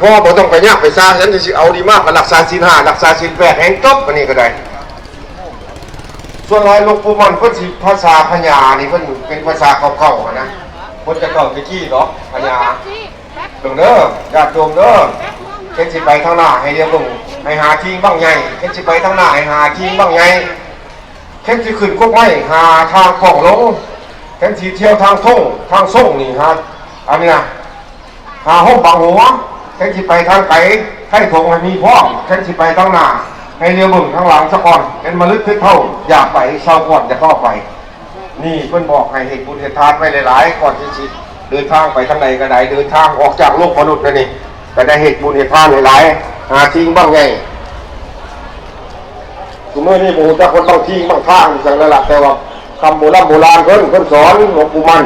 พ่อบ่ต้องไปยากไปซาฉันจะสิเอาดีมากกับรักษาศีลห้ารักษาศีลแปดแห่งจบอันนี้ก็ได้ ส่วนลายหลวงปู่มันเพิ่นสิภาษาพญานี่เพิ่นเป็นภาษาเก่าๆอะนะเพิ่นจะเก่าตะกี้เนาะพญาเบิ่งเด้อญาติโยมเด้อเพิ่นสิไปทางหน้าให้เรียกเบิ่งให้หาทิ้งบ้างใหญ่เพิ่นสิไปทางหน้าให้หาทิ้งบ้างใหญ่เพิ่นสิขึ้นกกไม้หาทางของลงเพิ่นสิเที่ยวทางท่งทางส่งนี่ฮะอันนี้นะหาห้องบังหัว เพิ่นสิไปทางไกลให้ถงให้มีพร้อมเพิ่นสิไปทางหน้าให้เรียวเบิ่งข้างหลังซะก่อนเป็นมลึกขึ้นเท่า อยากไปเศร้าก่อนจะเข้าไป นี่เพิ่อนบอกให้เหตุบุญเหตุทานไว้หลายๆก่อนที่สิเดินทางไปทางไหนก็ได้เดินทางออกจากโลกมนุษย์นั่นนี่ก็ได้เหตุบุญเหตุทานหลายๆหาทิ้งบ้างไงสมมตินี่โมจะคนต้องทิ้งบ้างทางจังนั่นแหละแต่ว่าคำโบราณโบราณเพิ่นเพิ่นสอนหลวงปู่มัน